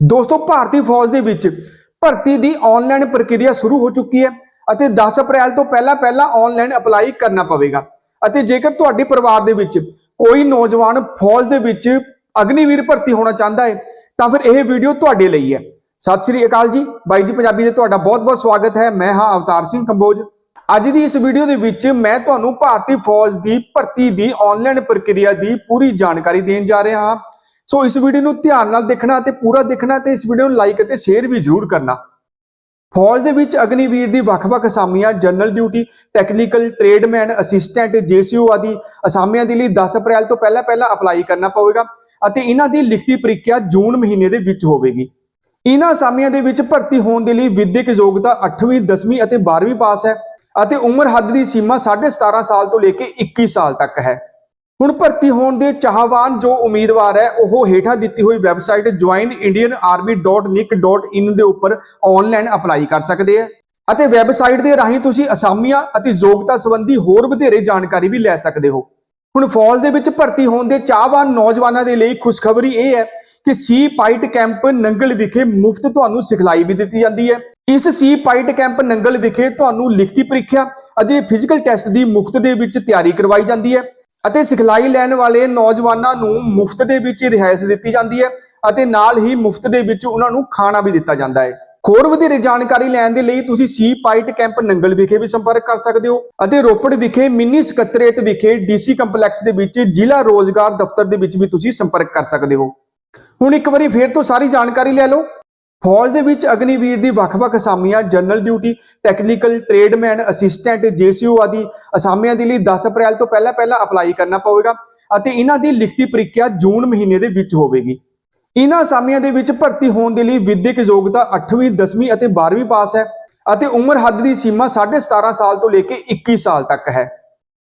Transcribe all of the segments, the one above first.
ਦੋਸਤੋ, ਭਾਰਤੀ ਫੌਜ ਦੇ ਵਿੱਚ ਭਰਤੀ ਦੀ ਆਨਲਾਈਨ ਪ੍ਰਕਿਰਿਆ ਸ਼ੁਰੂ ਹੋ ਚੁੱਕੀ ਹੈ ਅਤੇ 10 ਅਪ੍ਰੈਲ ਤੋਂ ਪਹਿਲਾਂ ਪਹਿਲਾਂ ਆਨਲਾਈਨ ਅਪਲਾਈ ਕਰਨਾ ਪਵੇਗਾ। ਅਤੇ ਜੇਕਰ ਤੁਹਾਡੇ ਪਰਿਵਾਰ ਦੇ ਵਿੱਚ ਕੋਈ ਨੌਜਵਾਨ ਫੌਜ ਦੇ ਵਿੱਚ ਅਗਨੀਵੀਰ ਭਰਤੀ ਹੋਣਾ ਚਾਹੁੰਦਾ ਹੈ, ਤਾਂ ਫਿਰ ਇਹ ਵੀਡੀਓ ਤੁਹਾਡੇ ਲਈ ਹੈ। ਸਤਿ ਸ੍ਰੀ ਅਕਾਲ ਜੀ। ਬਾਈ ਜੀ ਪੰਜਾਬੀ ਦੇ ਤੁਹਾਡਾ ਬਹੁਤ-ਬਹੁਤ ਸਵਾਗਤ ਹੈ। ਮੈਂ ਹਾਂ ਅਵਤਾਰ ਸਿੰਘ ਕੰਬੋਜ ਅੱਜ ਦੀ ਇਸ ਵੀਡੀਓ ਦੇ ਵਿੱਚ ਮੈਂ ਤੁਹਾਨੂੰ ਭਾਰਤੀ ਫੌਜ ਦੀ ਭਰਤੀ ਦੀ ਆਨਲਾਈਨ ਪ੍ਰਕਿਰਿਆ ਦੀ ਪੂਰੀ ਜਾਣਕਾਰੀ ਦੇਣ ਜਾ ਰਿਹਾ ਹਾਂ। ਸੋ ਇਸ ਵੀਡੀਓ ਨੂੰ ਧਿਆਨ ਨਾਲ ਦੇਖਣਾ ਅਤੇ ਪੂਰਾ ਦੇਖਣਾ ਤੇ ਇਸ ਵੀਡੀਓ ਨੂੰ ਲਾਈਕ ਅਤੇ ਸ਼ੇਅਰ ਵੀ ਜ਼ਰੂਰ ਕਰਨਾ। ਫੌਜ ਦੇ ਵਿੱਚ ਅਗਨੀਵੀਰ ਦੀ ਵੱਖ-ਵੱਖ ਅਸਾਮੀਆਂ general duty technical tradesman assistant GCO ਆਦਿ ਅਸਾਮੀਆਂ ਦੇ ਲਈ 10 ਅਪ੍ਰੈਲ ਤੋਂ ਪਹਿਲਾਂ ਪਹਿਲਾਂ ਅਪਲਾਈ ਕਰਨਾ ਪਵੇਗਾ ਅਤੇ ਇਹਨਾਂ ਦੀ ਲਿਖਤੀ ਪ੍ਰੀਖਿਆ ਜੂਨ ਮਹੀਨੇ ਦੇ ਵਿੱਚ ਹੋਵੇਗੀ। ਇਹਨਾਂ ਅਸਾਮੀਆਂ ਦੇ ਵਿੱਚ ਭਰਤੀ ਹੋਣ ਦੇ ਲਈ ਵਿਦਿਅਕ ਯੋਗਤਾ 8ਵੀਂ 10ਵੀਂ ਅਤੇ 12ਵੀਂ ਪਾਸ ਹੈ ਅਤੇ ਉਮਰ ਹੱਦ ਦੀ ਸੀਮਾ 17.5 ਸਾਲ ਤੋਂ ਲੈ ਕੇ 21 ਸਾਲ ਤੱਕ ਹੈ। ਹੁਣ ਭਰਤੀ ਹੋਣ ਦੇ ਚਾਹਵਾਨ ਜੋ ਉਮੀਦਵਾਰ ਹੈ, ਉਹ ਹੇਠਾਂ ਦਿੱਤੀ ਹੋਈ ਵੈਬਸਾਈਟ joinindianarmy.nic.in ਦੇ ਉੱਪਰ ਆਨਲਾਈਨ ਅਪਲਾਈ ਕਰ ਸਕਦੇ ਹੈ। ਅਤੇ ਵੈਬਸਾਈਟ ਦੇ ਰਾਹੀਂ ਤੁਸੀਂ ਅਸਾਮੀਆਂ ਅਤੇ ਯੋਗਤਾ ਸੰਬੰਧੀ ਹੋਰ ਵਧੇਰੇ ਜਾਣਕਾਰੀ ਵੀ ਲੈ ਸਕਦੇ ਹੋ। ਹੁਣ ਫੌਜ ਦੇ ਵਿੱਚ ਭਰਤੀ ਹੋਣ ਦੇ ਚਾਹਵਾਨ ਨੌਜਵਾਨਾਂ ਦੇ ਲਈ ਖੁਸ਼ਖਬਰੀ ਇਹ ਹੈ ਕਿ ਸੀ ਪਾਈਟ ਕੈਂਪ ਨੰਗਲ ਵਿਖੇ ਮੁਫਤ ਤੁਹਾਨੂੰ ਸਿਖਲਾਈ ਵੀ ਦਿੱਤੀ ਜਾਂਦੀ ਹੈ। ਇਸ ਸੀ ਪਾਈਟ ਕੈਂਪ ਨੰਗਲ ਵਿਖੇ ਤੁਹਾਨੂੰ ਲਿਖਤੀ ਪ੍ਰੀਖਿਆ ਅਤੇ ਫਿਜ਼ੀਕਲ ਟੈਸਟ ਦੀ ਮੁਫਤ ਦੇ ਵਿੱਚ ਤਿਆਰੀ ਕਰਵਾਈ ਜਾਂਦੀ ਹੈ। ਅਤੇ ਸਿਖਲਾਈ ਲੈਣ ਵਾਲੇ ਨੌਜਵਾਨਾਂ ਨੂੰ ਮੁਫਤ ਦੇ ਵਿੱਚ ਰਿਹਾਇਸ਼ ਦਿੱਤੀ ਜਾਂਦੀ ਹੈ ਅਤੇ ਨਾਲ ਹੀ ਮੁਫਤ ਦੇ ਵਿੱਚ ਉਹਨਾਂ ਨੂੰ ਖਾਣਾ ਵੀ ਦਿੱਤਾ ਜਾਂਦਾ ਹੈ। ਹੋਰ ਵਧੇਰੇ ਜਾਣਕਾਰੀ ਲੈਣ ਦੇ ਲਈ ਤੁਸੀਂ ਸੀ ਪਾਈਟ ਕੈਂਪ ਨੰਗਲ ਵਿਖੇ ਵੀ ਸੰਪਰਕ ਕਰ ਸਕਦੇ ਹੋ ਅਤੇ ਰੋਪੜ ਵਿਖੇ ਮਿੰਨੀ ਸਕੱਤਰੇਤ ਵਿਖੇ ਡੀਸੀ ਕੰਪਲੈਕਸ ਦੇ ਵਿੱਚ ਜ਼ਿਲ੍ਹਾ ਰੋਜ਼ਗਾਰ ਦਫ਼ਤਰ ਦੇ ਵਿੱਚ ਵੀ ਤੁਸੀਂ ਸੰਪਰਕ ਕਰ ਸਕਦੇ ਹੋ। ਹੁਣ ਇੱਕ ਵਾਰੀ ਫੇਰ ਤੋਂ ਸਾਰੀ ਜਾਣਕਾਰੀ ਲੈ ਲਓ। ਫੌਜ ਦੇ ਵਿੱਚ ਅਗਨੀਵੀਰ ਦੀ ਵੱਖ-ਵੱਖ ਅਸਾਮੀਆਂ, general duty technical tradesman assistant GCO ਆਦਿ ਅਸਾਮੀਆਂ ਦੇ ਲਈ 10 ਅਪ੍ਰੈਲ ਤੋਂ ਪਹਿਲਾਂ ਪਹਿਲਾਂ ਅਪਲਾਈ ਕਰਨਾ ਪਵੇਗਾ ਅਤੇ ਇਹਨਾਂ ਦੀ ਲਿਖਤੀ ਪ੍ਰੀਖਿਆ ਜੂਨ ਮਹੀਨੇ ਦੇ ਵਿੱਚ ਹੋਵੇਗੀ। ਇਹਨਾਂ ਅਸਾਮੀਆਂ ਦੇ ਵਿੱਚ ਭਰਤੀ ਹੋਣ ਦੇ ਲਈ ਵਿਦਿਅਕ ਯੋਗਤਾ 8ਵੀਂ 10ਵੀਂ ਅਤੇ 12ਵੀਂ ਪਾਸ ਹੈ ਅਤੇ ਉਮਰ ਹੱਦ ਦੀ ਸੀਮਾ 17.5 ਸਾਲ ਤੋਂ ਲੈ ਕੇ 21 ਸਾਲ ਤੱਕ ਹੈ।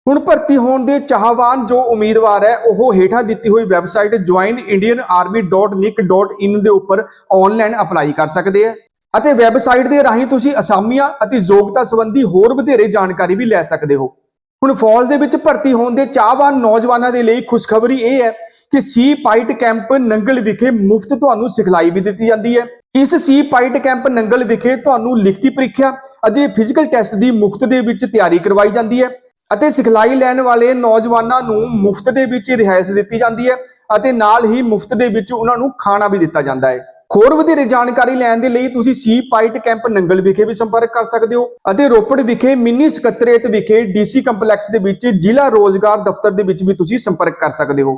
ਹੁਣ ਭਰਤੀ ਹੋਣ ਦੇ ਚਾਹਵਾਨ ਜੋ ਉਮੀਦਵਾਰ ਹੈ, ਉਹ ਹੇਠਾਂ ਦਿੱਤੀ ਹੋਈ ਵੈਬਸਾਈਟ joinindianarmy.nic.in ਦੇ ਉੱਪਰ ਆਨਲਾਈਨ ਅਪਲਾਈ ਕਰ ਸਕਦੇ ਹੈ। ਅਤੇ ਵੈਬਸਾਈਟ ਦੇ ਰਾਹੀਂ ਤੁਸੀਂ ਅਸਾਮੀਆਂ ਅਤੇ ਯੋਗਤਾ ਸੰਬੰਧੀ ਹੋਰ ਵਧੇਰੇ ਜਾਣਕਾਰੀ ਵੀ ਲੈ ਸਕਦੇ ਹੋ। ਹੁਣ ਫੌਜ ਦੇ ਵਿੱਚ ਭਰਤੀ ਹੋਣ ਦੇ ਚਾਹਵਾਨ ਨੌਜਵਾਨਾਂ ਦੇ ਲਈ ਖੁਸ਼ਖਬਰੀ ਇਹ ਹੈ ਕਿ ਸੀ ਪਾਈਟ ਕੈਂਪ ਨੰਗਲ ਵਿਖੇ ਮੁਫਤ ਤੁਹਾਨੂੰ ਸਿਖਲਾਈ ਵੀ ਦਿੱਤੀ ਜਾਂਦੀ ਹੈ। ਇਸ ਸੀ ਪਾਈਟ ਕੈਂਪ ਨੰਗਲ ਵਿਖੇ ਤੁਹਾਨੂੰ ਲਿਖਤੀ ਪ੍ਰੀਖਿਆ ਅਤੇ ਫਿਜ਼ੀਕਲ ਟੈਸਟ ਦੀ ਮੁਫਤ ਦੇ ਵਿੱਚ ਤਿਆਰੀ ਕਰਵਾਈ ਜਾਂਦੀ ਹੈ। ਅਤੇ ਸਿਖਲਾਈ ਲੈਣ ਵਾਲੇ ਨੌਜਵਾਨਾਂ ਨੂੰ ਮੁਫਤ ਦੇ ਵਿੱਚ ਰਿਹਾਇਸ਼ ਦਿੱਤੀ ਜਾਂਦੀ ਹੈ ਅਤੇ ਨਾਲ ਹੀ ਮੁਫਤ ਦੇ ਵਿੱਚ ਉਹਨਾਂ ਨੂੰ ਖਾਣਾ ਵੀ ਦਿੱਤਾ ਜਾਂਦਾ ਹੈ। ਹੋਰ ਵਧੇਰੇ ਜਾਣਕਾਰੀ ਲੈਣ ਦੇ ਲਈ ਤੁਸੀਂ ਸੀ ਪਾਈਟ ਕੈਂਪ ਨੰਗਲ ਵਿਖੇ ਵੀ ਸੰਪਰਕ ਕਰ ਸਕਦੇ ਹੋ ਅਤੇ ਰੋਪੜ ਵਿਖੇ ਮਿੰਨੀ ਸਕੱਤਰੇਤ ਵਿਖੇ ਡੀਸੀ ਕੰਪਲੈਕਸ ਦੇ ਵਿੱਚ ਜ਼ਿਲ੍ਹਾ ਰੋਜ਼ਗਾਰ ਦਫ਼ਤਰ ਦੇ ਵਿੱਚ ਵੀ ਤੁਸੀਂ ਸੰਪਰਕ ਕਰ ਸਕਦੇ ਹੋ।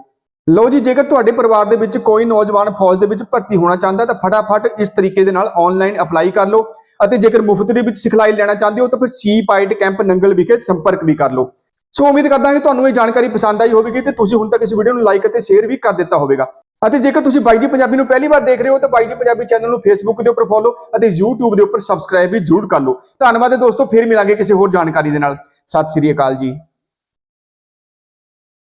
ਲਓ ਜੀ, ਜੇਕਰ ਤੁਹਾਡੇ ਪਰਿਵਾਰ ਦੇ ਵਿੱਚ ਕੋਈ ਨੌਜਵਾਨ ਫੌਜ ਦੇ ਵਿੱਚ ਭਰਤੀ ਹੋਣਾ ਚਾਹੁੰਦਾ ਤਾਂ ਫਟਾਫਟ ਇਸ ਤਰੀਕੇ ਦੇ ਨਾਲ ਆਨਲਾਈਨ ਅਪਲਾਈ ਕਰ ਲਓ ਅਤੇ ਜੇਕਰ ਮੁਫਤ ਦੇ ਵਿੱਚ ਸਿਖਲਾਈ ਲੈਣਾ ਚਾਹੁੰਦੇ ਹੋ, ਤਾਂ ਫਿਰ ਸੀ ਪਾਈਟ ਕੈਂਪ ਨੰਗਲ ਵਿਖੇ ਸੰਪਰਕ ਵੀ ਕਰ ਲਓ। ਸੋ ਉਮੀਦ ਕਰਦਾ ਹਾਂ ਕਿ ਤੁਹਾਨੂੰ ਇਹ ਜਾਣਕਾਰੀ ਪਸੰਦ ਆਈ ਹੋਵੇਗੀ ਤੇ ਤੁਸੀਂ ਹੁਣ ਤੱਕ ਇਸ ਵੀਡੀਓ ਨੂੰ ਲਾਈਕ ਅਤੇ ਸ਼ੇਅਰ ਵੀ ਕਰ ਦਿੱਤਾ ਹੋਵੇਗਾ। ਅਤੇ ਜੇਕਰ ਤੁਸੀਂ ਬਾਈ ਜੀ ਪੰਜਾਬੀ ਨੂੰ ਪਹਿਲੀ ਵਾਰ ਦੇਖ ਰਹੇ ਹੋ, ਤਾਂ ਬਾਈ ਜੀ ਪੰਜਾਬੀ ਚੈਨਲ ਨੂੰ ਫੇਸਬੁੱਕ ਦੇ ਉੱਪਰ ਫੋਲੋ ਅਤੇ YouTube ਦੇ ਉੱਪਰ ਸਬਸਕ੍ਰਾਈਬ ਵੀ ਜ਼ਰੂਰ ਕਰ ਲਓ। ਧੰਨਵਾਦ ਹੈ ਦੋਸਤੋ, ਫਿਰ ਮਿਲਾਂਗੇ ਕਿਸੇ ਹੋਰ ਜਾਣਕਾਰੀ ਦੇ ਨਾਲ। ਸਤਿ ਸ੍ਰੀ ਅਕਾਲ ਜੀ।